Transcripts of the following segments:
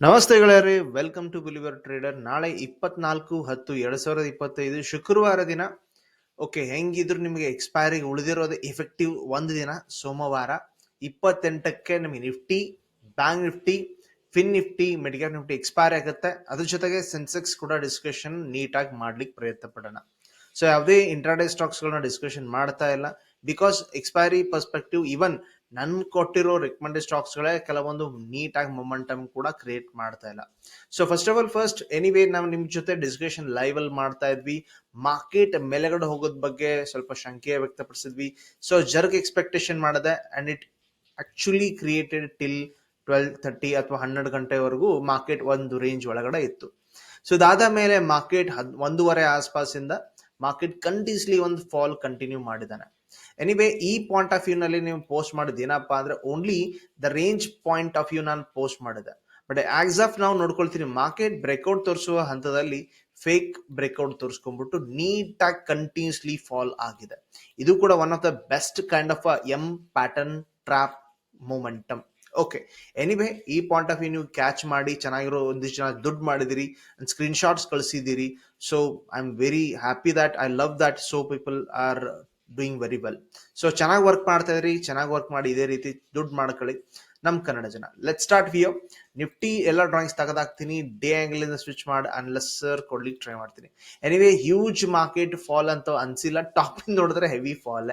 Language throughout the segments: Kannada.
ನಮಸ್ತೆ ಗೆಳೆಯರಿ ವೆಲ್ಕಮ್ ಟು ಬಿಲಿವರ್ ಟ್ರೇಡರ್ ನಾಳೆ ಇಪ್ಪತ್ನಾಲ್ಕು ಹತ್ತು ಎರಡ್ ಸಾವಿರದ ಇಪ್ಪತ್ತೈದು ಶುಕ್ರವಾರ ದಿನ. ಓಕೆ ಹೆಂಗಿದ್ರು ನಿಮಗೆ ಎಕ್ಸ್ಪೈರಿಗೆ ಉಳಿದಿರೋದು ಎಫೆಕ್ಟಿವ್ ಒಂದು ದಿನ, ಸೋಮವಾರ. ಇಪ್ಪತ್ತೆಂಟಕ್ಕೆ ನಿಮಗೆ Nifty Bank Nifty Fin Nifty Medical Nifty expire ಆಗುತ್ತೆ. ಅದ್ರ ಜೊತೆಗೆ ಸೆನ್ಸೆಕ್ಸ್ ಕೂಡ ಡಿಸ್ಕಷನ್ ನೀಟಾಗಿ ಮಾಡ್ಲಿಕ್ಕೆ ಪ್ರಯತ್ನ ಪಡೋಣ ಸೊ ಯಾವುದೇ ಇಂಟ್ರಾಡೇ ಸ್ಟಾಕ್ಸ್ಗಳನ್ನ ಡಿಸ್ಕಷನ್ ಮಾಡ್ತಾ ಇಲ್ಲ. ಬಿಕಾಸ್ ಎಕ್ಸ್ಪೈರಿ ಪರ್ಸ್ಪೆಕ್ಟಿವ್ ಇವನ್ ನನ್ ಕೊಟ್ಟಿರೋ ರೆಕಮೆಂಡೆಡ್ ಸ್ಟಾಕ್ಸ್ಗಳೇ ಕೆಲವೊಂದು ನೀಟಾಗಿ ಮೊಮೆಂಟಮ್ ಕೂಡ ಕ್ರಿಯೇಟ್ ಮಾಡ್ತಾ ಇಲ್ಲ. So first of all first anyway ನಾವು ನಿಮ್ ಜೊತೆ ಡಿಸ್ಕಷನ್ ಲೈವ್ ಅಲ್ಲಿ ಮಾಡ್ತಾ ಇದ್ವಿ. ಮಾರ್ಕೆಟ್ ಮೇಲೆಗಡೆ ಹೋಗೋದ್ ಬಗ್ಗೆ ಸ್ವಲ್ಪ ಶಂಕೆ ವ್ಯಕ್ತಪಡಿಸಿದ್ವಿ. ಸೊ ಜರ್ಗ್ ಎಕ್ಸ್ಪೆಕ್ಟೇಷನ್ ಮಾಡಿದೆ and it actually created till twelve thirty ಅಥವಾ ಹನ್ನೆರಡು ಗಂಟೆವರೆಗೂ ಮಾರ್ಕೆಟ್ ಒಂದು ರೇಂಜ್ ಒಳಗಡೆ ಇತ್ತು. ಸೊ ಇದಾದ ಮೇಲೆ ಮಾರ್ಕೆಟ್ ಒಂದೂವರೆ ಆಸ್ಪಾಸಿಂದ ಮಾರ್ಕೆಟ್ ಕಂಟಿನ್ಯೂಸ್ಲಿ ಒಂದು ಫಾಲ್ ಕಂಟಿನ್ಯೂ ಮಾಡಿದ್ದಾನೆ ಎನಿವೇ ಈ ಪಾಯಿಂಟ್ ಆಫ್ ವ್ಯೂ ನಲ್ಲಿ ನೀವು ಪೋಸ್ಟ್ ಮಾಡಿದ ಏನಪ್ಪಾ ಅಂದ್ರೆ only the range point of view ನಾನು ಪೋಸ್ಟ್ ಮಾಡಿದೆ. ಬಟ್ ಆಕ್ಸ್ ಆಫ್ ನಾವು ನೋಡ್ಕೊಳ್ತೀನಿ ಮಾರ್ಕೆಟ್ ಬ್ರೇಕ್ಔಟ್ ತೋರಿಸುವ ಹಂತದಲ್ಲಿ ಫೇಕ್ ಬ್ರೇಕ್ಔಟ್ ತೋರಿಸ್ಕೊಂಡ್ಬಿಟ್ಟು ನೀಟಾಗಿ ಕಂಟಿನ್ಯೂಸ್ಲಿ ಫಾಲ್ ಆಗಿದೆ. ಇದು ಕೂಡ one of the best kind of um pattern trap momentum okay anyway ಈ ಪಾಯಿಂಟ್ ಆಫ್ ವ್ಯೂ ನೀವು ಕ್ಯಾಚ್ ಮಾಡಿ, ಚೆನ್ನಾಗಿರೋ ಒಂದಿಷ್ಟು ಜನ ದುಡ್ಡು ಮಾಡಿದಿರಿ screen shots ಕಳಿಸಿದ್ದೀರಿ so I am very happy that I love that so people are doing very well so ಚೆನ್ನಾಗಿ ವರ್ಕ್ ಮಾಡ್ತಾ ಇದ್ರಿ ಚೆನ್ನಾಗಿ ವರ್ಕ್ ಮಾಡಿ ಇದೇ ರೀತಿ ದುಡ್ಡು ಮಾಡ್ಕೊಳ್ಳಿ ನಮ್ ಕನ್ನಡ ಜನ. ಲೆಟ್ ಸ್ಟಾರ್ಟ್ ವಿಯೋ ನಿಫ್ಟಿ ಎಲ್ಲ ಡ್ರಾಯಿಂಗ್ಸ್ ತೆಗೆದಾಕ್ತೀನಿ. ಡೇ ಆಂಗಲ್ ಇಂದ ಸ್ವಿಚ್ ಮಾಡಿ ಅನ್ಲೆಸ್ಸರ್ ಕೊಡ್ಲಿಕ್ಕೆ ಟ್ರೈ ಮಾಡ್ತೀನಿ. ಎನಿವೇ ಹ್ಯೂಜ್ ಮಾರ್ಕೆಟ್ ಫಾಲ್ ಅಂತ ಅನ್ಸಿಲ್ಲ. ಟಾಪ್ ಇಂದ ನೋಡಿದ್ರೆ heavy fall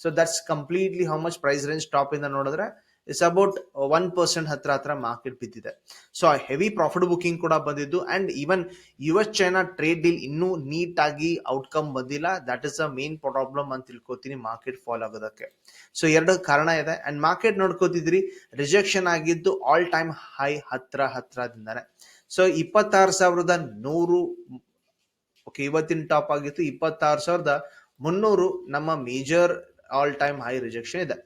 so that's completely how much price range top ಇಂದ ನೋಡಿದ್ರೆ ಇಟ್ಸ್ ಅಬೌಟ್ ಒನ್ ಪರ್ಸೆಂಟ್ ಹತ್ರ ಹತ್ರ ಮಾರ್ಕೆಟ್ ಬಿದ್ದಿದೆ. ಸೊ ಹೆವಿ ಪ್ರಾಫಿಟ್ ಬುಕಿಂಗ್ ಕೂಡ ಬಂದಿದ್ದು and even U S China trade deal ಇನ್ನೂ ನೀಟ್ ಆಗಿ ಔಟ್ಕಮ್ ಬಂದಿಲ್ಲ. That is a main problem ಅಂತ ತಿಳ್ಕೊತೀನಿ ಮಾರ್ಕೆಟ್ ಫಾಲ್ ಆಗೋದಕ್ಕೆ. ಸೊ ಎರಡು ಕಾರಣ ಇದೆ. ಅಂಡ್ ಮಾರ್ಕೆಟ್ ನೋಡ್ಕೋತಿದ್ರಿ ರಿಜೆಕ್ಷನ್ ಆಗಿದ್ದು ಆಲ್ ಟೈಮ್ ಹೈ ಹತ್ರ ಹತ್ರದಿಂದಾನೆ. ಸೊ ಇಪ್ಪತ್ತಾರು ಸಾವಿರದ ನೂರು ಓಕೆ ಇವತ್ತಿನ ಟಾಪ್ ಆಗಿತ್ತು. ಇಪ್ಪತ್ತಾರು ಸಾವಿರದ ಮುನ್ನೂರು ನಮ್ಮ major all time high rejection ಇದೆ.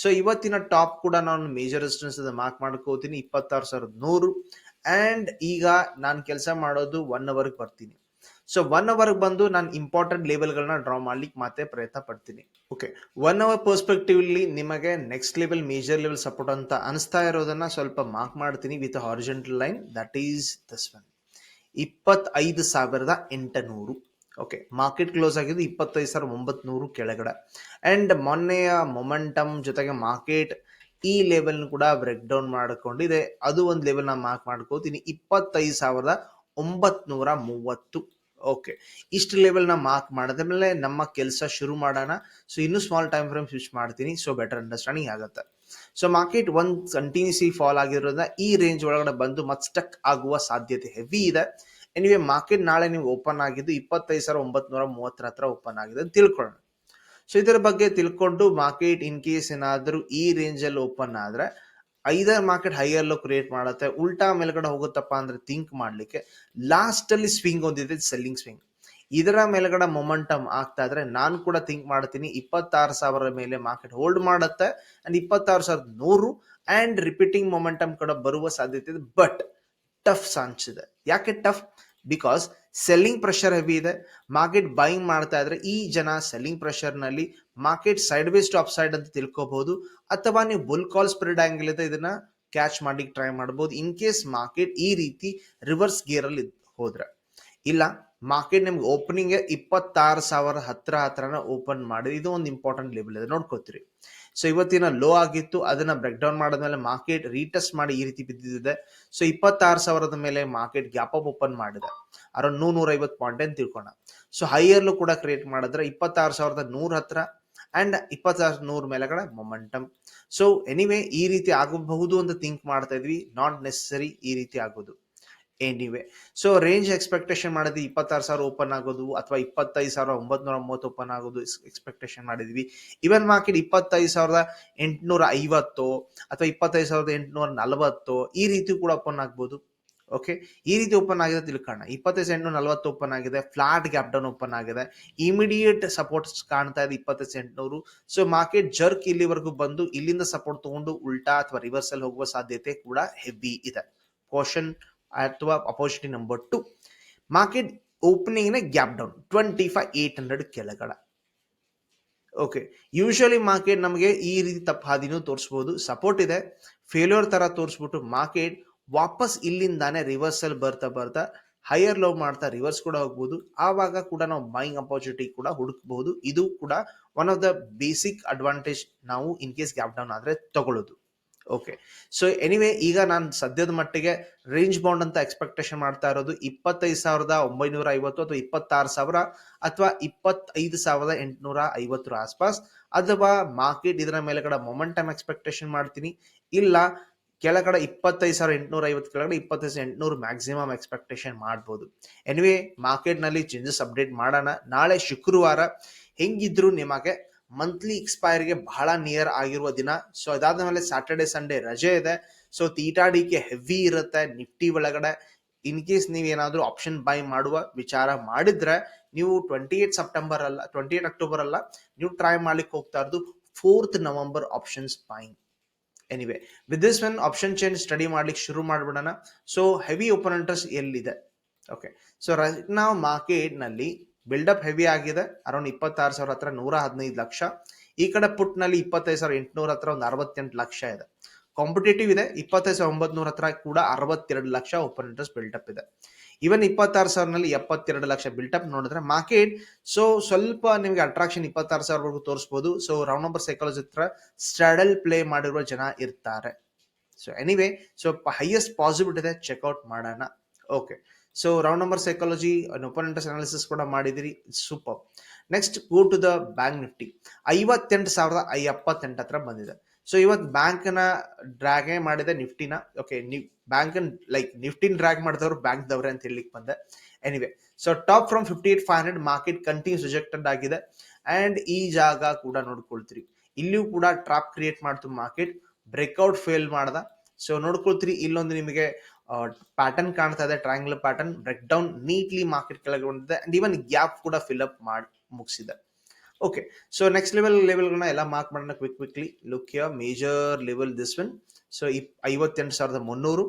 ಸೊ ಇವತ್ತಿನ ಟಾಪ್ ಕೂಡ ನಾನು ಮೇಜರ್ ರೆಸಿಸ್ಟೆನ್ಸ್ ಮಾರ್ಕ್ ಮಾಡ್ಕೋತೀನಿ, ಇಪ್ಪತ್ತಾರು ಸಾವಿರದ ನೂರು. ಅಂಡ್ ಈಗ ನಾನು ಕೆಲಸ ಮಾಡೋದು ಒನ್ ಅವರ್ಗೆ ಬರ್ತೀನಿ. ಸೊ ಒನ್ ಅವರ್ಗೆ ಬಂದು ನಾನು ಇಂಪಾರ್ಟೆಂಟ್ ಲೆವೆಲ್ಗಳನ್ನ ಡ್ರಾ ಮಾಡ್ಲಿಕ್ಕೆ ಮತ್ತೆ ಪ್ರಯತ್ನ ಪಡ್ತೀನಿ. ಓಕೆ ಒನ್ ಅವರ್ ಪರ್ಸ್ಪೆಕ್ಟಿವ್ಲಿ ನಿಮಗೆ next level major level support ಅಂತ ಅನಿಸ್ತಾ ಇರೋದನ್ನ ಸ್ವಲ್ಪ ಮಾರ್ಕ್ ಮಾಡ್ತೀನಿ with horizontal line that is this one ಇಪ್ಪತ್ತೈದು ಸಾವಿರದ ಎಂಟುನೂರು. ಓಕೆ ಮಾರ್ಕೆಟ್ ಕ್ಲೋಸ್ ಆಗಿದ್ದು ಇಪ್ಪತ್ತೈದು ಸಾವಿರದ ಒಂಬತ್ನೂರು ಕೆಳಗಡೆ. ಅಂಡ್ ಮೊನ್ನೆಯ ಮೊಮೆಂಟಮ್ ಜೊತೆಗೆ ಮಾರ್ಕೆಟ್ ಈ ಲೆವೆಲ್ನ ಕೂಡ ಬ್ರೇಕ್ ಡೌನ್ ಮಾಡಿಕೊಂಡಿದೆ. ಅದು ಒಂದು ಲೆವೆಲ್ ಮಾರ್ಕ್ ಮಾಡ್ಕೋತೀನಿ. ಇಪ್ಪತ್ತೈದು ಸಾವಿರದ ಒಂಬತ್ನೂರ ಮೂವತ್ತು. ಓಕೆ ಇಷ್ಟು ಲೆವೆಲ್ನ ಮಾರ್ಕ್ ಮಾಡಿದ ಮೇಲೆ ನಮ್ಮ ಕೆಲಸ ಶುರು ಮಾಡೋಣ. ಸೊ ಇನ್ನೂ ಸ್ಮಾಲ್ ಟೈಮ್ ಫ್ರೇಮ್ ಸ್ವಿಚ್ ಮಾಡ್ತೀನಿ. ಸೊ ಬೆಟರ್ ಅಂಡರ್ಸ್ಟ್ಯಾಂಡಿಂಗ್ ಆಗುತ್ತೆ. ಸೊ ಮಾರ್ಕೆಟ್ ಒಂದು ಕಂಟಿನ್ಯೂಸಿ ಫಾಲ್ ಆಗಿರೋದ್ರಿಂದ ಈ ರೇಂಜ್ ಒಳಗಡೆ ಬಂದು ಮತ್ತೆ ಸ್ಟಕ್ ಆಗುವ ಸಾಧ್ಯತೆ ಹೆವಿ ಇದೆ. ಎನಿವೆ ಮಾರ್ಕೆಟ್ ನಾಳೆ ನೀವು ಓಪನ್ ಆಗಿದ್ದು ಇಪ್ಪತ್ತೈದು ಸಾವಿರ ಒಂಬತ್ನೂರ ಮೂವತ್ತರ ಹತ್ರ ಓಪನ್ ಆಗಿದೆ ಅಂತ ತಿಳ್ಕೊಳ್ಳೋಣ. ಸೊ ಇದರ ಬಗ್ಗೆ ತಿಳ್ಕೊಂಡು ಮಾರ್ಕೆಟ್ ಇನ್ ಕೇಸ್ ಏನಾದರೂ ಈ ರೇಂಜಲ್ಲಿ ಓಪನ್ ಆದರೆ ಐದರ್ ಮಾರ್ಕೆಟ್ ಹೈಯಲ್ಲೂ ಕ್ರಿಯೇಟ್ ಮಾಡುತ್ತೆ, ಉಲ್ಟಾ ಮೇಲ್ಗಡೆ ಹೋಗುತ್ತಪ್ಪ ಅಂದರೆ ಥಿಂಕ್ ಮಾಡಲಿಕ್ಕೆ ಲಾಸ್ಟಲ್ಲಿ ಸ್ವಿಂಗ್ ಒಂದಿದೆ ಸೆಲ್ಲಿಂಗ್ ಸ್ವಿಂಗ್ ಇದರ ಮೇಲ್ಗಡೆ ಮೊಮೆಂಟಮ್ ಆಗ್ತಾ ಇದ್ರೆ ನಾನು ಕೂಡ ಥಿಂಕ್ ಮಾಡ್ತೀನಿ, ಇಪ್ಪತ್ತಾರು ಸಾವಿರ ಮೇಲೆ ಮಾರ್ಕೆಟ್ ಹೋಲ್ಡ್ ಮಾಡುತ್ತೆ ಆ್ಯಂಡ್ ಇಪ್ಪತ್ತಾರು ಸಾವಿರದ ನೂರು ಆ್ಯಂಡ್ ರಿಪೀಟಿಂಗ್ ಮೊಮೆಂಟಮ್ ಕೂಡ ಬರುವ ಸಾಧ್ಯತೆ ಇದೆ. ಬಟ್ ಟಫ್ ಸಾಂಚಿದೆ ಯಾಕೆ tough because selling pressure heavy ಇದೆ. ಮಾರ್ಕೆಟ್ ಬೈಯಿಂಗ್ ಮಾಡ್ತಾ ಇದ್ರೆ ಈ ಜನ selling ಪ್ರೆಷರ್ನಲ್ಲಿ market side ways to side ಅಂತ ತಿಳ್ಕೋಬಹುದು. ಅಥವಾ ನೀವು ಬುಲ್ ಕಾಲ್ ಸ್ಪ್ರೆಡ್ ಆಂಗಲ್ ಇದೆ, ಇದನ್ನ ಕ್ಯಾಚ್ ಮಾಡ್ಲಿಕ್ಕೆ ಟ್ರೈ ಮಾಡಬಹುದು ಇನ್ ಕೇಸ್ ಮಾರ್ಕೆಟ್ ಈ ರೀತಿ ರಿವರ್ಸ್ ಗೇರ್ ಅಲ್ಲಿ ಹೋದ್ರೆ. ಇಲ್ಲ ಮಾರ್ಕೆಟ್ ನಿಮ್ಗೆ ಓಪನಿಂಗ್ ಇಪ್ಪತ್ತಾರು ಸಾವಿರ ಹತ್ರ ಹತ್ರನ ಓಪನ್ ಮಾಡಿ ಇದು ಒಂದು ಇಂಪಾರ್ಟೆಂಟ್ ಲೆವೆಲ್ ಇದೆ. ನೋಡ್ಕೋತೀರಿ. ಸೊ ಇವತ್ತಿನ ಲೋ ಆಗಿತ್ತು. ಅದನ್ನ ಬ್ರೇಕ್ ಡೌನ್ ಮಾಡಿದ್ಮೇಲೆ ಮಾರ್ಕೆಟ್ ರೀಟೆಸ್ಟ್ ಮಾಡಿ ಈ ರೀತಿ ಬಿದ್ದಿದೆ. ಸೊ ಇಪ್ಪತ್ತಾರು ಸಾವಿರದ ಮೇಲೆ ಮಾರ್ಕೆಟ್ ಗ್ಯಾಪ್ ಅಪ್ ಓಪನ್ ಮಾಡಿದೆ. ಅರೌಂಡ್ ನೂರ ಐವತ್ತು ಪಾಯಿಂಟ್ ಅಂತ ತಿಳ್ಕೊಣ ಸೊ ಹೈಯರ್ಲು ಕೂಡ ಕ್ರಿಯೇಟ್ ಮಾಡಿದ್ರೆ ಇಪ್ಪತ್ತಾರು ಸಾವಿರದ ನೂರ ಹತ್ರ ಅಂಡ್ ಇಪ್ಪತ್ತಾರು ನೂರ ಮೇಲೆಗಡೆ ಮೊಮೆಂಟಮ್ ಸೊ ಎನಿವೇ ಈ ರೀತಿ ಆಗಬಹುದು ಅಂತ ಥಿಂಕ್ ಮಾಡ್ತಾ ಇದ್ವಿ. ನಾಟ್ ನೆಸೆಸರಿ ಈ ರೀತಿ ಆಗೋದು. ಎನಿವೆ ಸೊ ರೇಂಜ್ ಎಕ್ಸ್ಪೆಕ್ಟೇಷನ್ ಮಾಡಿದ್ವಿ. ಇಪ್ಪತ್ತಾರು ಸಾವಿರ ಓಪನ್ ಆಗೋದು ಅಥವಾ ಇಪ್ಪತ್ತೈದು ಸಾವಿರ ಒಂಬತ್ನೂರ ಮೂವತ್ತು ಓಪನ್ ಆಗೋದು ಎಕ್ಸ್ಪೆಕ್ಟೇಷನ್ ಮಾಡಿದ್ವಿ. ಇವನ್ ಮಾರ್ಕೆಟ್ ಇಪ್ಪತ್ತೈದು ಸಾವಿರದ ಎಂಟುನೂರ ಐವತ್ತು ಅಥವಾ ಇಪ್ಪತ್ತೈದು ಸಾವಿರದ ಎಂಟುನೂರ ನಲವತ್ತು ಈ ರೀತಿ ಕೂಡ ಓಪನ್ ಆಗ್ಬೋದು. ಓಕೆ ಈ ರೀತಿ ಓಪನ್ ಆಗಿದೆ ತಿಳ್ಕೊಂಡ ಇಪ್ಪತ್ತೈದು ಎಂಟುನೂರ ನಲವತ್ತು ಓಪನ್ ಆಗಿದೆ. ಫ್ಲಾಟ್ ಗ್ಯಾಪ್ ಡೌನ್ ಓಪನ್ ಆಗಿದೆ. ಇಮಿಡಿಯೇಟ್ ಸಪೋರ್ಟ್ಸ್ ಕಾಣ್ತಾ ಇದೆ ಇಪ್ಪತ್ತೈದು ಎಂಟುನೂರು. ಸೊ ಮಾರ್ಕೆಟ್ ಜರ್ಕ್ ಇಲ್ಲಿವರೆಗೂ ಬಂದು ಇಲ್ಲಿಂದ ಸಪೋರ್ಟ್ ತಗೊಂಡು ಉಲ್ಟಾ ಅಥವಾ ರಿವರ್ಸಲ್ ಹೋಗುವ ಸಾಧ್ಯತೆ ಕೂಡ ಹೆವಿ ಇದೆ. ಕ್ವಶನ್ ಅಥವಾ opposite number two market ಓಪನಿಂಗ್ನ gap down twenty five eight hundred ಕೆಳಗಡೆ. ಓಕೆ ಯೂಶಲಿ ಮಾರ್ಕೆಟ್ ನಮಗೆ ಈ ರೀತಿ ತಪ್ಪು ಹಾದಿನೂ ತೋರಿಸ್ಬೋದು ಸಪೋರ್ಟ್ ಇದೆ ಫೇಲ್ಯೂರ್ ತರ ತೋರಿಸ್ಬಿಟ್ಟು ಮಾರ್ಕೆಟ್ ವಾಪಸ್ ಇಲ್ಲಿಂದಾನೆ ರಿವರ್ಸಲ್ ಬರ್ತಾ ಬರ್ತಾ ಹೈಯರ್ ಲೋ ಮಾಡ್ತಾ ರಿವರ್ಸ್ ಕೂಡ ಹೋಗ್ಬೋದು, ಆವಾಗ ಕೂಡ ನಾವು ಬೈಯಿಂಗ್ ಅಪರ್ಚುನಿಟಿ ಕೂಡ ಹುಡುಕಬಹುದು, ಇದು ಕೂಡ one of the basic advantage ನಾವು ಇನ್ ಕೇಸ್ ಗ್ಯಾಪ್ ಡೌನ್ ಆದ್ರೆ ತಗೊಳ್ಳೋದು. ಓಕೆ ಸೊ ಎನಿವೆ ಈಗ ನಾನು ಸದ್ಯದ ಮಟ್ಟಿಗೆ ರೇಂಜ್ ಬೌಂಡ್ ಅಂತ ಎಕ್ಸ್ಪೆಕ್ಟೇಷನ್ ಮಾಡ್ತಾ ಇರೋದು ಇಪ್ಪತ್ತೈದು ಸಾವಿರದ ಒಂಬೈನೂರ ಐವತ್ತು ಅಥವಾ ಇಪ್ಪತ್ತಾರು ಸಾವಿರ ಅಥವಾ ಇಪ್ಪತ್ತೈದು ಸಾವಿರದ ಎಂಟುನೂರ ಐವತ್ತರ ಆಸ್ಪಾಸ್ ಅಥವಾ ಮಾರ್ಕೆಟ್ ಇದರ ಮೇಲೆಗಡೆ ಮೊಮೆಂಟಮ್ ಎಕ್ಸ್ಪೆಕ್ಟೇಷನ್ ಮಾಡ್ತೀನಿ. ಇಲ್ಲ, ಕೆಳಗಡೆ ಇಪ್ಪತ್ತೈದು ಸಾವಿರ ಎಂಟುನೂರ ಐವತ್ತು, ಕೆಳಗಡೆ ಇಪ್ಪತ್ತೈದು ಎಂಟುನೂರು ಮ್ಯಾಕ್ಸಿಮಮ್ ಎಕ್ಸ್ಪೆಕ್ಟೇಷನ್ ಮಾಡ್ಬೋದು. ಎನಿವೆ ಮಾರ್ಕೆಟ್ನಲ್ಲಿ ಚೇಂಜಸ್ ಅಪ್ಡೇಟ್ ಮಾಡೋಣ. ನಾಳೆ ಶುಕ್ರವಾರ, ಹೆಂಗಿದ್ರು ನಿಮಗೆ ಮಂತ್ಲಿ ಎಕ್ಸ್ಪೈರ್ಗೆ ಬಹಳ ನಿಯರ್ ಆಗಿರುವ ದಿನ. ಸೊ ಅದಾದ ಮೇಲೆ ಸ್ಯಾಟರ್ಡೆ ಸಂಡೇ ರಜೆ ಇದೆ. ಸೊ ಕೆ ಹೆವಿ ಇರುತ್ತೆ ನಿಫ್ಟಿ ಒಳಗಡೆ. ಇನ್ ಕೇಸ್ ನೀವೇನಾದ್ರೂ ಆಪ್ಷನ್ ಬೈ ಮಾಡುವ ವಿಚಾರ ಮಾಡಿದ್ರೆ, ನೀವು ಟ್ವೆಂಟಿ ಏಟ್ ಸೆಪ್ಟೆಂಬರ್ ಅಲ್ಲ ಟ್ವೆಂಟಿ ಏಟ್ ಅಕ್ಟೋಬರ್ ಅಲ್ಲ, ನೀವು ಟ್ರೈ ಮಾಡ್ಲಿಕ್ಕೆ ಹೋಗ್ತಾ ಇರೋದು fourth November options buying anyway with this one option change study ಮಾಡ್ಲಿಕ್ಕೆ ಶುರು ಮಾಡಿಬಿಡೋಣ. ಸೊ ಹೆವಿ ಓಪನ್ ಇಂಟ್ರೆಸ್ಟ್ ಎಲ್ಲಿದೆ? ಓಕೆ ಸೊ ರೈಟ್ ನಾವು ಮಾರ್ಕೆಟ್ನಲ್ಲಿ ಬಿಲ್ಡಪ್ ಹೆವಿ ಆಗಿದೆ. ಅರೌಂಡ್ ಇಪ್ಪತ್ತಾರು ಸಾವಿರ ಹತ್ರ ನೂರ ಹದಿನೈದು ಲಕ್ಷ. ಈ ಕಡೆ ಪುಟ್ನಲ್ಲಿ ಇಪ್ಪತ್ತೈದು ಸಾವಿರ ಎಂಟುನೂರ ಹತ್ರ ಒಂದು ಅರವತ್ತೆಂಟು ಲಕ್ಷ ಇದೆ. ಕಾಂಪಿಟೇಟಿವ್ ಇದೆ. ಇಪ್ಪತ್ತೈದು ಸಾವಿರ ಒಂಬತ್ನೂರ ಹತ್ರ ಕೂಡ ಅರವತ್ತೆರಡು ಲಕ್ಷ ಓಪನ್ ಇಂಟ್ರೆಸ್ಟ್ ಬಿಲ್ಡಪ್ ಇದೆ. ಇವನ್ ಇಪ್ಪತ್ತಾರು ಸಾವಿರನಲ್ಲಿ ಎಪ್ಪತ್ತೆರಡು ಲಕ್ಷ ಬಿಲ್ಟಪ್ ನೋಡಿದ್ರೆ ಮಾರ್ಕೆಟ್ ಸೊ ಸ್ವಲ್ಪ ನಿಮಗೆ ಅಟ್ರಾಕ್ಷನ್ ಇಪ್ಪತ್ತಾರು ಸಾವಿರವರೆಗೂ ತೋರಿಸಬಹುದು ಸೊ ರೌಂಡ್ ನಂಬರ್ ಸೈಕಾಲಜಿ ಹತ್ರ ಸ್ಟ್ರಾಡಲ್ ಪ್ಲೇ ಮಾಡಿರುವ ಜನ ಇರ್ತಾರೆ. So anyway so highest possibility ಇದೆ. ಚೆಕ್ಔಟ್ ಮಾಡೋಣ. Okay so round number psychology opponents analysis ಕೂಡ ಮಾಡಿದಿರಿ. Super next go to the bank Nifty ಐವತ್ತೆಂಟು ಸಾವಿರದ ಎಪ್ಪತ್ತೆಂಟು ಹತ್ರ ಬಂದಿದೆ. ಸೊ ಇವತ್ತು ಬ್ಯಾಂಕ್ನ ಡ್ರ್ಯಾಗೇ ಮಾಡಿದೆ ನಿಫ್ಟಿನ ಓಕೆ ನೀವು ಬ್ಯಾಂಕ್ ಲೈಕ್ ನಿಫ್ಟಿನ ಡ್ರಾಗ್ ಮಾಡಿದವರು ಬ್ಯಾಂಕ್ ದವ್ರೆ ಅಂತ ಹೇಳಲಿಕ್ಕೆ ಬಂದೆ. Anyway so top from fifty eight five hundred market continues rejected ಆಗಿದೆ. ಅಂಡ್ ಈ ಜಾಗ ಕೂಡ ನೋಡ್ಕೊಳ್ತೀರಿ. ಇಲ್ಲಿಯೂ ಕೂಡ ಟ್ರಾಪ್ ಕ್ರಿಯೇಟ್ ಮಾಡ್ತು ಮಾರ್ಕೆಟ್ ಬ್ರೇಕ್ಔಟ್ ಫೇಲ್ ಮಾಡ್ದ. ಸೊ ನೋಡ್ಕೊಳ್ತೀರಿ, ಇಲ್ಲೊಂದು ನಿಮಗೆ ಪ್ಯಾಟರ್ನ್ ಕಾಣ್ತಾ ಇದೆ triangle pattern break down neatly market ಕೆಳಗೆ ಬಂದಿದೆ ಅಂಡ್ ಈವನ್ ಗ್ಯಾಪ್ ಕೂಡ ಫಿಲ್ ಅಪ್ ಮಾಡಿ ಮುಗಿಸಿದೆ. ಓಕೆ ಸೊ ನೆಕ್ಸ್ಟ್ ಲೆವೆಲ್ ಲೆವೆಲ್ಗಳನ್ನ ಎಲ್ಲ ಮಾರ್ಕ್ ಮಾಡೋಣ quick quickly look ya major level this one so ಇಪ್, ಐವತ್ತೆಂಟು ಸಾವಿರದ ಮುನ್ನೂರು.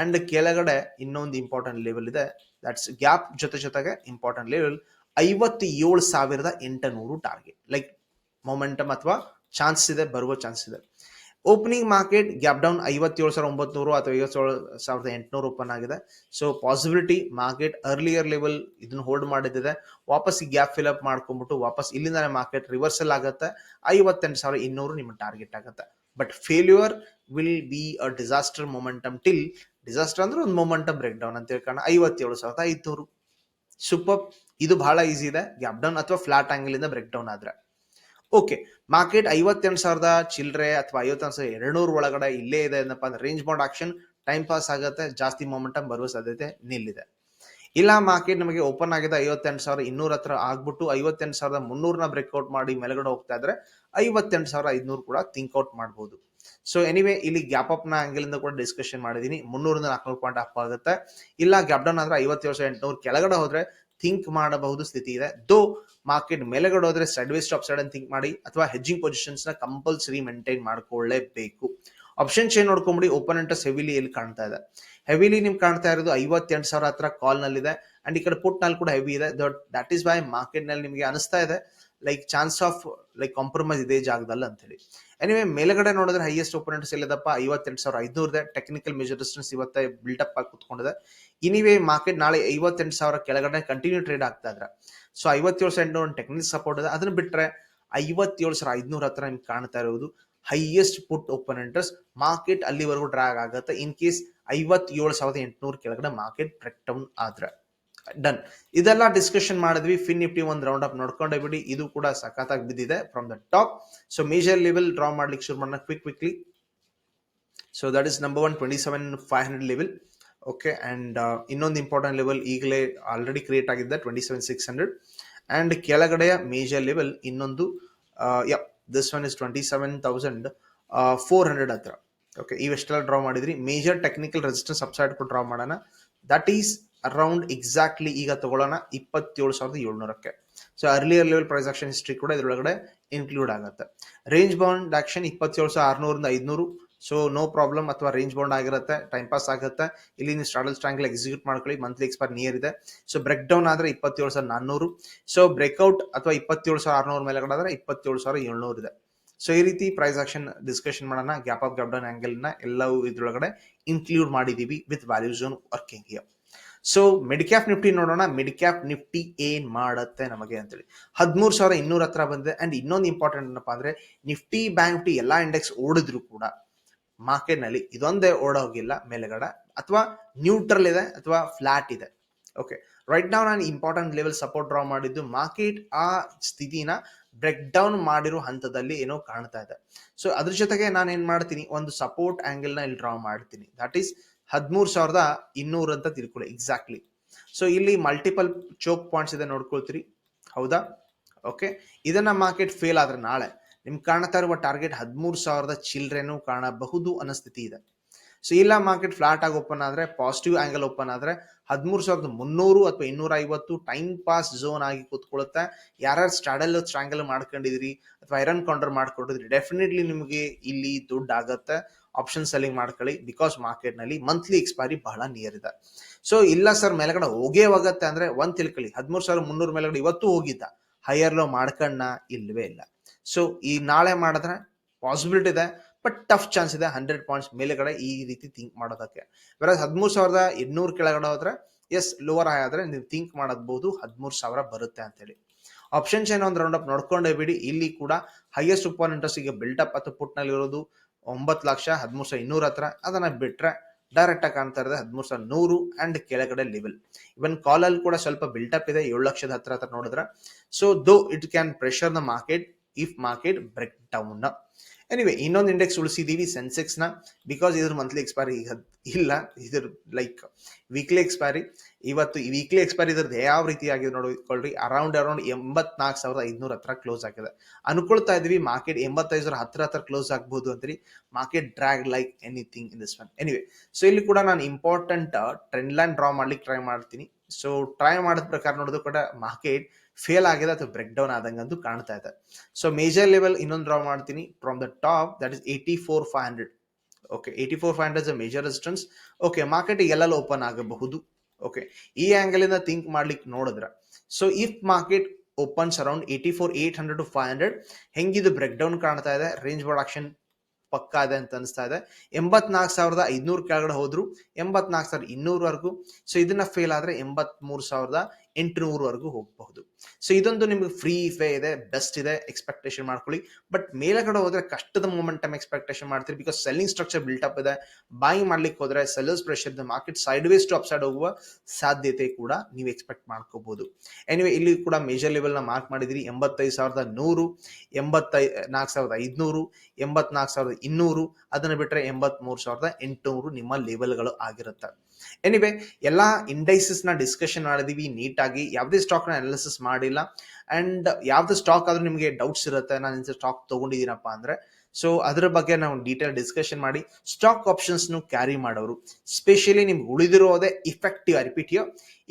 ಅಂಡ್ ಕೆಳಗಡೆ ಇನ್ನೊಂದು ಇಂಪಾರ್ಟೆಂಟ್ ಲೆವೆಲ್ ಇದೆ. ದಟ್ಸ್ ಗ್ಯಾಪ್ ಜೊತೆ ಜೊತೆಗೆ ಇಂಪಾರ್ಟೆಂಟ್ ಲೆವೆಲ್ ಐವತ್ತು ಏಳು ಸಾವಿರದ ಎಂಟುನೂರು ಟಾರ್ಗೆಟ್ ಲೈಕ್ ಮೊಮೆಂಟಮ್ ಅಥವಾ ಚಾನ್ಸ್ ಇದೆ, ಬರುವ ಚಾನ್ಸ್ ಇದೆ. ಓಪನಿಂಗ್ ಮಾರ್ಕೆಟ್ ಗ್ಯಾಪ್ ಡೌನ್ ಐವತ್ತೇಳು ಸಾವಿರದ ಒಂಬತ್ನೂರು ಅಥವಾ ಐವತ್ತೇಳು ಸಾವಿರದ ಎಂಟುನೂರು ಓಪನ್ ಆಗಿದೆ. So possibility market earlier level ಇದನ್ನ ಹೋಲ್ಡ್ ಮಾಡಿದ್ದಿದೆ. ವಾಪಸ್ ಈ ಗ್ಯಾಪ್ ಫಿಲ್ ಅಪ್ ಮಾಡ್ಕೊಂಡ್ಬಿಟ್ಟು ವಾಪಸ್ ಇಲ್ಲಿಂದಾನೆ ಮಾರ್ಕೆಟ್ ರಿವರ್ಸಲ್ ಆಗುತ್ತೆ. ಐವತ್ತೆಂಟು ಸಾವಿರ ಇನ್ನೂರು ನಿಮ್ಮ ಟಾರ್ಗೆಟ್ ಆಗುತ್ತೆ. But failure will be a disaster momentum till disaster ಅಂದ್ರೆ ಒಂದು ಮೊಮೆಂಟಮ್ ಬ್ರೇಕ್ ಡೌನ್ ಅಂತ ಹೇಳ್ಕೊಂಡು ಐವತ್ತೇಳು ಸಾವಿರದ ಐದುನೂರು ಸೂಪರ್ ಇದು ಬಹಳ ಈಸಿ ಇದೆ. ಗ್ಯಾಪ್ ಡೌನ್ ಅಥವಾ ಫ್ಲಾಟ್ ಆಂಗಲ್ ಇಂದ ಬ್ರೇಕ್ ಡೌನ್ ಆದ್ರೆ. ಓಕೆ ಮಾರ್ಕೆಟ್ ಐವತ್ತೆಂಟು ಸಾವಿರದ ಚಿಲ್ಲರೆ ಅಥವಾ ಐವತ್ತೊಂದು ಸಾವಿರದ ಎರಡ್ನೂರು ಒಳಗಡೆ ಇಲ್ಲೇ ಇದೆ ಏನಪ್ಪ ಅಂದ್ರೆ range bound action time pass ಆಗುತ್ತೆ, ಜಾಸ್ತಿ ಮೊಮೆಂಟಮ್ ಬರುವ ಸಾಧ್ಯತೆ ನಿಲ್ಲಿದೆ. ಇಲ್ಲ ಮಾರ್ಕೆಟ್ ನಮಗೆ ಓಪನ್ ಆಗಿದೆ ಐವತ್ತೆಂಟು ಸಾವಿರ ಇನ್ನೂರ ಹತ್ರ ಆಗ್ಬಿಟ್ಟು ಐವತ್ತೆಂಟು ಸಾವಿರದ ಮುನ್ನೂರನ ಬ್ರೇಕ್ಔಟ್ ಮಾಡಿ ಮೇಲ್ಗಡೆ ಹೋಗ್ತಾ ಇದ್ರೆ ಐವತ್ತೆಂಟು ಸಾವಿರ ಐದ್ನೂರು ಕೂಡ ಥಿಂಕ್ ಔಟ್ ಮಾಡ್ಬೋದು. ಸೊ ಎನಿವೆ ಇಲ್ಲಿ ಗ್ಯಾಪ್ ಅಪ್ನ ಆಂಗಲ್ ಇಂದ ಕೂಡ ಡಿಸ್ಕಷನ್ ಮಾಡಿದೀನಿ ಮುನ್ನೂರಿಂದ ನಾಲ್ಕುನೂರು ಪಾಯಿಂಟ್ ಅಪ್ ಆಗುತ್ತೆ. ಇಲ್ಲ ಗ್ಯಾಪ್ ಡೌನ್ ಆದ್ರೆ ಐವತ್ತೇಳು ಎಂಟುನೂರು ಕೆಳಗಡೆ ಹೋದ್ರೆ ಥಿಂಕ್ ಮಾಡಬಹುದು ಸ್ಥಿತಿ ಇದೆ. ದೋ ಮಾರ್ಕೆಟ್ ಮೇಲೆಗಡೆ ಹೋದ್ರೆ ಸೈಡ್ ವೇ ಸ್ಟಾಪ್ ಸೈಡ್ ಅಂತ ಥಿಂಕ್ ಮಾಡಿ ಅಥವಾ ಹೆಜ್ಜಿಂಗ್ ಪೊಸಿಷನ್ಸ್ನ ಕಂಪಲ್ಸರಿ ಮೇಂಟೈನ್ ಮಾಡ್ಕೊಳ್ಳೇಬೇಕು. ಆಪ್ಷನ್ ಚೇನ್ ನೋಡ್ಕೊಂಬಿಡಿ ಓಪನ್ ಇಂಟ್ರೆಸ್ಟ್ ಹೆವಿಲಿ ಎಲ್ಲಿ ಕಾಣ್ತಾ ಇದೆ. ಹೆವಿಲಿ ನಿಮ್ ಕಾಣ್ತಾ ಇರೋದು ಐವತ್ತೆಂಟು ಸಾವಿರ ಹತ್ರ ಕಾಲ್ ನಲ್ಲಿದೆ. ಅಂಡ್ ಈ ಕಡೆ ಪುಟ್ನಲ್ಲಿ ಕೂಡ ಹೆವಿ ಇದೆ. ದಟ್ ಈಸ್ ಬೈ ಮಾರ್ಕೆಟ್ನಲ್ಲಿ ನಿಮಗೆ ಅನಿಸ್ತಾ ಇದೆ. Like chance of like compromise ಇದೇ ಜಾಗದಲ್ಲಿ ಅಂತ ಹೇಳಿ ಎನಿವೆ ಮೇಲ್ಗಡೆ ನೋಡಿದ್ರೆ ಹೈಯೆಸ್ಟ್ ಓಪನ್ ಇಂಟ್ರೆಸ್ಟ್ ಎಲ್ಲಿದಪ್ಪ ಐವತ್ತೆಂಟು ಸಾವಿರ ಐದುನೂರ ಟೆಕ್ನಿಕಲ್ ಮೇಜರ್ ಡಿಸ್ಟೆನ್ಸ್ ಇವತ್ತೇ ಅಪ್ ಆಗಿ ಕುತ್ಕೊಂಡಿದೆ. ಇನಿವೆ ಮಾರ್ಕೆಟ್ ನಾಳೆ ಐವತ್ತೆಂಟು ಸಾವಿರ ಕೆಳಗಡೆ ಕಂಟಿನ್ಯೂ ಟ್ರೇಡ್ ಆಗ್ತಾ ಇದ್ರೆ. ಸೊ ಐವತ್ತೇಳು ಸಾವಿರ ಎಂಟು ಟೆಕ್ನಿಕ್ ಸಪೋರ್ಟ್ ಇದೆ. ಅದನ್ನ ಬಿಟ್ಟರೆ ಐವತ್ತೇಳು ಸಾವಿರ ಐದುನೂರ ಹತ್ರ ನಿಮ್ಗೆ ಕಾಣ್ತಾ ಇರೋದು highest put open interest market ಅಲ್ಲಿವರೆಗೂ ಡ್ರಾಗ್ ಆಗುತ್ತೆ. ಇನ್ ಕೇಸ್ ಐವತ್ತೇಳು ಸಾವಿರದ ಎಂಟುನೂರು ಕೆಳಗಡೆ ಮಾರ್ಕೆಟ್ ಬ್ರೇಕ್ ಡೌನ್ ಆದ್ರೆ. ಡನ್ ಇದೆಲ್ಲ ಡಿಸ್ಕಷನ್ ಮಾಡಿದ್ವಿ. ಫಿನ್ ನಿಫ್ಟಿ ಒಂದು ರೌಂಡ್ ಅಪ್ ನೋಡ್ಕೊಂಡೇ ಬಿಡಿ. ಇದು ಕೂಡ ಸಖತ್ತಾಗಿ ಬಿದ್ದಿದೆ from the top so major level draw ಮಾಡ್ಲಿಕ್ಕೆ ಶುರು ಮಾಡೋಣ quick quickly so that is number one twenty seven five hundred level okay and ಇನ್ನೊಂದು ಇಂಪಾರ್ಟೆಂಟ್ ಲೆವೆಲ್ ಈಗಲೇ ಆಲ್ರೆಡಿ ಕ್ರಿಯೇಟ್ ಆಗಿದೆ twenty seven six hundred and ಕೆಳಗಡೆಯ major level ಇನ್ನೊಂದು ಯ this one is twenty seven thousand four hundred ಹತ್ರ. ಓಕೆ ಇವೆಷ್ಟೆಲ್ಲ ಡ್ರಾ ಮಾಡಿದ್ರಿ. ಮೇಜರ್ ಟೆಕ್ನಿಕಲ್ ರೆಸಿಸ್ಟೆನ್ಸ್ ಅಪ್ಸೈಡ್ ಕೂಡ ಡ್ರಾ ಮಾಡೋಣ. ದಟ್ ಈಸ್ ಅರೌಂಡ್ ಎಕ್ಸಾಕ್ಟ್ಲಿ ಈಗ ತಗೊಳ್ಳೋಣ ಇಪ್ಪತ್ತೇಳು ಸಾವಿರದ ಏಳ್ನೂರಕ್ಕೆ. So earlier level price action history ಕೂಡ ಇದರೊಳಗಡೆ ಇನ್ಕ್ಲೂಡ್ ಆಗುತ್ತೆ. ರೇಂಜ್ ಬೌಂಡ್ ಆಕ್ಷನ್ ಇಪ್ಪತ್ತೇಳು ಸಾವಿರ ಆರ್ನೂರಿಂದ ಐದುನೂರು. ಸೊ ನೋ ಪ್ರಾಬ್ಲಮ್ ಅಥವಾ ರೇಂಜ್ ಬೌಂಡ್ ಆಗಿರುತ್ತೆ ಟೈಮ್ ಪಾಸ್ ಆಗುತ್ತೆ. ಇಲ್ಲಿ ನೀವು ಸ್ಟ್ರಾಡಲ್ ಸ್ಟ್ರಾಂಗಲ್ ಎಕ್ಸಿಕ್ಯೂಟ್ ಮಾಡ್ಕೊಳ್ಳಿ ಮಂತ್ಲಿ ಎಕ್ಸ್ಪೈರ್ ನಿಯರ್ ಇದೆ. ಸೊ ಬ್ರೇಕ್ ಡೌನ್ ಆದರೆ ಇಪ್ಪತ್ತೇಳು ಸಾವಿರ ನಾನ್ನೂರು. ಸೊ ಬ್ರೇಕ್ಔಟ್ ಅಥವಾ ಇಪ್ಪತ್ತೇಳು ಸಾವಿರ ಆರ್ನೂರು ಮೇಲೆ ಆದರೆ ಇಪ್ಪತ್ತೇಳು ಸಾವಿರ ಏಳ್ನೂರು ಇದೆ. ಸೊ ಈ ರೀತಿ ಪ್ರೈಸ್ ಆಕ್ಷನ್ ಡಿಸ್ಕಷನ್ ಮಾಡೋಣ ಗ್ಯಾಪ್ ಆಫ್ ಗ್ಯಾಪ್ ಡೌನ್ ಆ್ಯಂಗಲ್ನ ಎಲ್ಲವೂ ಇದರೊಳಗಡೆ ಇನ್ಕ್ಲೂಡ್ ಮಾಡಿದ್ದೀವಿ with value zone working here so mid cap Nifty ನೋಡೋಣ. ಮಿಡ್ ಕ್ಯಾಪ್ ನಿಫ್ಟಿ ಏನ್ ಮಾಡುತ್ತೆ ನಮಗೆ ಅಂತೇಳಿ. ಹದಿಮೂರು ಸಾವಿರ ಇನ್ನೂರ ಹತ್ರ ಬಂದಿದೆ. ಅಂಡ್ ಇನ್ನೊಂದು ಇಂಪಾರ್ಟೆಂಟ್ ಏನಪ್ಪಾ ಅಂದ್ರೆ ನಿಫ್ಟಿ ಬ್ಯಾಂಕ್ ನಿಫ್ಟಿ ಎಲ್ಲಾ ಇಂಡೆಕ್ಸ್ ಓಡಿದ್ರು ಕೂಡ ಮಾರ್ಕೆಟ್ನಲ್ಲಿ ಇದೊಂದೇ ಓಡೋಗಿಲ್ಲ ಮೇಲೆಗಡೆ. ಅಥವಾ ನ್ಯೂಟ್ರಲ್ ಇದೆ ಅಥವಾ ಫ್ಲಾಟ್ ಇದೆ. ಓಕೆ ರೈಟ್ ನಾವು ನಾನು ಇಂಪಾರ್ಟೆಂಟ್ ಲೆವೆಲ್ ಸಪೋರ್ಟ್ ಡ್ರಾ ಮಾಡಿದ್ದು ಮಾರ್ಕೆಟ್ ಆ ಸ್ಥಿತಿನ ಬ್ರೇಕ್ ಡೌನ್ ಮಾಡಿರೋ ಹಂತದಲ್ಲಿ ಏನೋ ಕಾಣ್ತಾ ಇದೆ. ಸೊ ಅದ್ರ ಜೊತೆಗೆ ನಾನು ಏನ್ ಮಾಡ್ತೀನಿ? ಒಂದು ಸಪೋರ್ಟ್ ಆಂಗಲ್ನ ಇಲ್ಲಿ ಡ್ರಾ ಮಾಡ್ತೀನಿ. ದಟ್ ಈಸ್ ಹದಿಮೂರು ಸಾವಿರದ ಇನ್ನೂರು ಅಂತ ತಿಳ್ಕೊಳ್ಳಿ ಎಕ್ಸಾಕ್ಟ್ಲಿ ಸೊ ಇಲ್ಲಿ ಮಲ್ಟಿಪಲ್ ಚೋಕ್ ಪಾಯಿಂಟ್ಸ್ ಇದೆ ನೋಡ್ಕೊಳ್ತೀರಿ. ಹೌದಾ? ಓಕೆ ಇದನ್ನ ಮಾರ್ಕೆಟ್ ಫೇಲ್ ಆದ್ರೆ ನಾಳೆ ನಿಮ್ ಕಾಣ್ತಾ ಇರುವ ಟಾರ್ಗೆಟ್ ಹದಿಮೂರು ಸಾವಿರದ ಚಿಲ್ಡ್ರೆನು ಕಾಣಬಹುದು ಅನ್ನೋ ಸ್ಥಿತಿ ಇದೆ. ಸೊ ಇಲ್ಲ ಮಾರ್ಕೆಟ್ ಫ್ಲಾಟ್ ಆಗಿ ಓಪನ್ ಆದ್ರೆ ಪಾಸಿಟಿವ್ ಆಂಗಲ್ ಓಪನ್ ಆದ್ರೆ ಹದಿಮೂರು ಸಾವಿರದ ಮುನ್ನೂರು ಅಥವಾ ಇನ್ನೂರ ಐವತ್ತು ಟೈಮ್ ಪಾಸ್ ಝೋನ್ ಆಗಿ ಕೂತ್ಕೊಳ್ಳುತ್ತೆ. ಯಾರ್ಯಾರು ಸ್ಟಾಡಲ್ ಸ್ಟ್ರಾಂಗಲ್ ಮಾಡ್ಕೊಂಡಿದ್ರಿ ಅಥವಾ ಐರನ್ ಕೌಂಟರ್ ಮಾಡ್ಕೊಂಡಿದ್ರಿ ಡೆಫಿನೆಟ್ಲಿ ನಿಮಗೆ ಇಲ್ಲಿ ದುಡ್ಡು ಆಗತ್ತೆ. ಆಪ್ಷನ್ ಸೆಲ್ಲಿಂಗ್ ಮಾಡ್ಕೊಳ್ಳಿ ಬಿಕಾಸ್ ಮಾರ್ಕೆಟ್ನಲ್ಲಿ ಮಂತ್ಲಿ ಎಕ್ಸ್ಪೈರಿ ಬಹಳ ನಿಯರ್ ಇದೆ. ಸೊ ಇಲ್ಲ ಸರ್ ಮೇಲ್ಗಡೆ ಹೋಗೇ ಹೋಗತ್ತೆ ಅಂದ್ರೆ ಒಂದ್ ತಿಳ್ಕೊಳ್ಳಿ, ಹದಿಮೂರು ಸಾವಿರ ಮುನ್ನೂರು ಮೇಲ್ಗಡೆ ಇವತ್ತು ಹೋಗಿದ್ದ ಹೈಯರ್ ಲೋ ಮಾಡ್ಕಣ್ಣ ಇಲ್ವೇ ಇಲ್ಲ. ಸೊ ಈ ನಾಳೆ ಮಾಡಿದ್ರೆ ಪಾಸಿಬಿಲಿಟಿ ಇದೆ ಬಟ್ ಟಫ್ ಚಾನ್ಸ್ ಇದೆ ಹಂಡ್ರೆಡ್ ಪಾಯಿಂಟ್ಸ್ ಮೇಲೆಗಡೆ ಈ ರೀತಿ ಥಿಂಕ್ ಮಾಡೋದಕ್ಕೆ. ಬೇರೆ ಹದಿಮೂರು ಸಾವಿರದ ಎಂಟ್ನೂರು ಕೆಳಗಡೆ ಹೋದ್ರೆ ಎಸ್ ಲೋವರ್ ಹೈ ಆದ್ರೆ ನೀವು ಥಿಂಕ್ ಮಾಡಬಹುದು, ಹದಿಮೂರು ಸಾವಿರ ಬರುತ್ತೆ ಅಂತೇಳಿ. ಆಪ್ಷನ್ಸ್ ಏನೋ ಒಂದು ರೌಂಡ್ ಅಪ್ ನೋಡ್ಕೊಂಡೇ ಬಿಡಿ, ಇಲ್ಲಿ ಕೂಡ ಹೈಯೆಸ್ಟ್ ಉಪನ್ ಇಂಟ್ರೆಸ್ಟ್ ಈಗ ಅಪ್ ಅಥವಾ ಪುಟ್ನಲ್ಲಿ ಇರೋದು ಒಂಬತ್ತು ಲಕ್ಷ ಹದಿಮೂರು ಸಾವಿರ ಇನ್ನೂರ ಹತ್ರ, ಅದನ್ನು ಬಿಟ್ಟರೆ ಡೈರೆಕ್ಟಾಗಿ ಕಾಣ್ತಾ ಇರೋದು ಹದಿಮೂರು ಸಾವಿರ ನೂರು ಅಂಡ್ ಕೆಳಗಡೆ ಲೆವೆಲ್ ಇವನ್ ಕಾಲಲ್ಲಿ ಕೂಡ ಸ್ವಲ್ಪ ಬಿಲ್ಟಪ್ ಇದೆ, ಏಳು ಲಕ್ಷದ ಹತ್ರ ಹತ್ರ ನೋಡಿದ್ರೆ. So though it can pressure the market if market break down anyway ಇನ್ನೊಂದು ಇಂಡೆಕ್ಸ್ ಉಳಿಸಿದೀವಿ ಸೆನ್ಸೆಕ್ಸ್ನ. ಬಿಕಾಸ್ ಇದ್ರ ಮಂತ್ಲಿ ಎಕ್ಸ್ಪೈರಿ ಇಲ್ಲ. ಇದ್ರ ಲೈಕ್ ವೀಕ್ಲಿ ಎಕ್ಸ್ಪೈರಿ ಇವತ್ತು ಈ ವೀಕ್ಲಿ ಎಕ್ಸ್ಪೈರಿ ಇದ್ರದ್ದು ಯಾವ ರೀತಿ ಆಗಿದೆ ನೋಡಿಕೊಳ್ಳ್ರಿ ಅರೌಂಡ್ ಅರೌಂಡ್ ಎಂಬತ್ನಾಲ್ಕು ಸಾವಿರದ ಐದುನೂರ ಹತ್ರ ಕ್ಲೋಸ್ ಆಗಿದೆ. ಅನ್ಕೊಳ್ತಾ ಇದೀವಿ ಮಾರ್ಕೆಟ್ ಎಂಬತ್ತೈದು ಸಾವಿರ ಹತ್ರ ಹತ್ರ ಕ್ಲೋಸ್ ಆಗ್ಬಹುದು ಅಂತೀರಿ market drag like anything in this one anyway so ಇಲ್ಲಿ ಕೂಡ ನಾನು ಇಂಪಾರ್ಟೆಂಟ್ ಟ್ರೆಂಡ್ ಲೈನ್ ಡ್ರಾ ಮಾಡ್ಲಿಕ್ಕೆ ಟ್ರೈ ಮಾಡ್ತೀನಿ. ಸೊ ಟ್ರೈ ಮಾಡಿದ ಪ್ರಕಾರ ನೋಡಿದ್ರು ಕೂಡ ಮಾರ್ಕೆಟ್ ಫೇಲ್ ಆಗಿದೆ ಅಥವಾ ಬ್ರೇಕ್ ಡೌನ್ ಆದಂಗಂತೂ ಕಾಣ್ತಾ ಇದೆ. ಸೊ ಮೇಜರ್ ಲೆವೆಲ್ ಇನ್ನೊಂದು ಡ್ರಾ ಮಾಡ್ತೀನಿ from the top that is eighty four five hundred okay eighty four five hundred major resistance okay market ಎಲ್ಲೆಲ್ಲ ಓಪನ್ ಆಗಬಹುದು? ಓಕೆ ಈ ಆಂಗಲ್ ಇಂದ ಥಿಂಕ್ ಮಾಡ್ಲಿಕ್ಕೆ ನೋಡಿದ್ರೆ. So if market opens around eighty four eight hundred to five hundred ಹೆಂಗಿದು break down ಕಾಣ್ತಾ ಇದೆ? ರೇಂಜ್ ಪ್ರೊಡಕ್ಷನ್ ಪಕ್ಕಾ ಇದೆ ಅಂತ ಅನಿಸ್ತಾ ಇದೆ. ಎಂಬತ್ನಾಲ್ಕು ಸಾವಿರದ ಐದ್ನೂರು ಕೆಳಗಡೆ ಹೋದ್ರು. ಎಂಬತ್ನಾಲ್ಕು ಸಾವಿರದ ಇನ್ನೂರವರೆಗೂ ಸೊ ಇದನ್ನ ಫೇಲ್ ಆದ್ರೆ ಎಂಬತ್ಮೂರು ಸಾವಿರದ ಎಂಟುನೂರವರೆಗೂ ಹೋಗಬಹುದು. ಸೊ ಇದೊಂದು ನಿಮ್ಗೆ ಫ್ರೀ ಫೇ ಇದೆ ಬೆಸ್ಟ್ ಇದೆ ಎಕ್ಸ್ಪೆಕ್ಟೇಷನ್ ಮಾಡ್ಕೊಳ್ಳಿ. ಬಟ್ ಮೇಲಗಡೆ ಹೋದ್ರೆ ಕಷ್ಟದ ಮೊಮೆಂಟಮ್ ಎಕ್ಸ್ಪೆಕ್ಟೇಷನ್ ಮಾಡ್ತೀರಿ. Because selling structure built up ಇದೆ. ಬಾಯಿಂಗ್ ಮಾಡ್ಲಿಕ್ಕೆ ಹೋದ್ರೆ sellers pressure market sideways to upside ಹೋಗುವ ಸಾಧ್ಯತೆ ಕೂಡ ನೀವು ಎಕ್ಸ್ಪೆಕ್ಟ್ ಮಾಡ್ಕೋಬಹುದು ಎನಿವೆ ಇಲ್ಲಿ ಕೂಡ ಮೇಜರ್ ಲೆವೆಲ್ ಮಾರ್ಕ್ ಮಾಡಿದಿರಿ. ಎಂಬತ್ತೈದು ಸಾವಿರದ ನೂರು ಎಂಬತ್ತೈ ನಾಲ್ಕು ಸಾವಿರದ ಐದುನೂರು, ಎಂಬತ್ನಾಲ್ಕು ಸಾವಿರದ ಇನ್ನೂರು. ಅದನ್ನ ಬಿಟ್ರೆ ಎಂಬತ್ ಮೂರು ಸಾವಿರದ ಎಂಟುನೂರು ನಿಮ್ಮ ಲೆವೆಲ್ಗಳು ಆಗಿರುತ್ತೆ. ಎನಿವೆ ಎಲ್ಲ ಇಂಡೈಸಸ್ನ ಡಿಸ್ಕಷನ್ ಮಾಡಿದೀವಿ, ನೀಟಾಗಿ. ಯಾವುದೇ ಸ್ಟಾಕ್ನ ಅನಾಲಿಸಿಸ್ ಮಾಡಿಲ್ಲ. ಆ್ಯಂಡ್ ಯಾವ್ದು ಸ್ಟಾಕ್ ಆದರೂ ನಿಮಗೆ ಡೌಟ್ಸ್ ಇರುತ್ತೆ, ನಾನು ಸ್ಟಾಕ್ ತೊಗೊಂಡಿದ್ದೀನಪ್ಪ ಅಂದರೆ. ಸೊ ಅದ್ರ ಬಗ್ಗೆ ನಾವು ಡೀಟೇಲ್ ಡಿಸ್ಕಷನ್ ಮಾಡಿ ಸ್ಟಾಕ್ ಆಪ್ಷನ್ಸ್ನು ಕ್ಯಾರಿ ಮಾಡೋರು. ಸ್ಪೆಷಲಿ ನಿಮ್ಗೆ ಉಳಿದಿರೋದೇ ಇಫೆಕ್ಟಿವ್ ರಿಪೀಟ್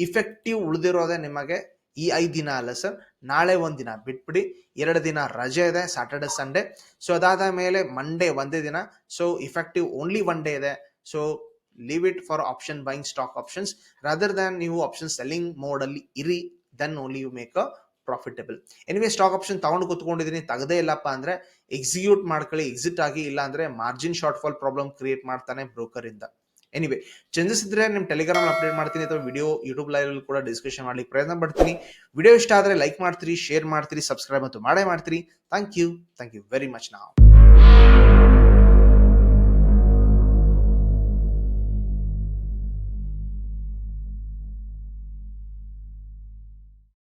ಇಫೆಕ್ಟಿವ್ ಉಳಿದಿರೋದೇ ನಿಮಗೆ ಈ ಐದು ದಿನ ಅಲ್ಲ ಸರ್ ನಾಳೆ ಒಂದು ದಿನ ಬಿಟ್ಬಿಡಿ. ಎರಡು ದಿನ ರಜೆ ಇದೆ ಸ್ಯಾಟರ್ಡೆ ಸಂಡೇ ಸೊ ಅದಾದ ಮೇಲೆ ಮಂಡೇ ಒಂದೇ ದಿನ. So effective only one day ಇದೆ. So leave it for option buying stock options rather than ನೀವು ಆಪ್ಷನ್ ಸೆಲ್ಲಿಂಗ್ ಮೋಡ್ ಅಲ್ಲಿ ಇರಿ then only you make a profitable anyway stock option ತಗೊಂಡು ಕೂತ್ಕೊಂಡಿದ್ದೀನಿ, ತಗದೇ ಇಲ್ಲಪ್ಪ ಅಂದ್ರೆ ಎಕ್ಸಿಕ್ಯೂಟ್ ಮಾಡ್ಕೊಳ್ಳಿ ಎಕ್ಸಿಟ್ ಆಗಿ ಇಲ್ಲ ಅಂದ್ರೆ margin short fall problem create ಮಾಡ್ತಾನೆ ಬ್ರೋಕರ್ ಇಂದ. ಎನಿವೆ ಚೇಂಜಸ್ ಇದ್ರೆ ನಿಮ್ ಟೆಲಿಗ್ರಾಮ್ ಅಪ್ಡೇಟ್ ಮಾಡ್ತೀನಿ ಅಥವಾ ವಿಡಿಯೋ ಯೂಟ್ಯೂಬ್ ಲೈವ್ ಕೂಡ ಡಿಸ್ಕಶನ್ ಮಾಡ್ಲಿಕ್ಕೆ ಪ್ರಯತ್ನ ಪಡ್ತೀನಿ. ವಿಡಿಯೋ ಇಷ್ಟ ಆದ್ರೆ ಲೈಕ್ ಮಾಡ್ತೀರಿ ಶೇರ್ ಮಾಡ್ತೀರಿ ಸಬ್ಸ್ಕ್ರೈಬ್ ಮತ್ತು ಮಾಡೇ ಮಾಡ್ತೀರಿ. Thank you thank you very much ನಾವು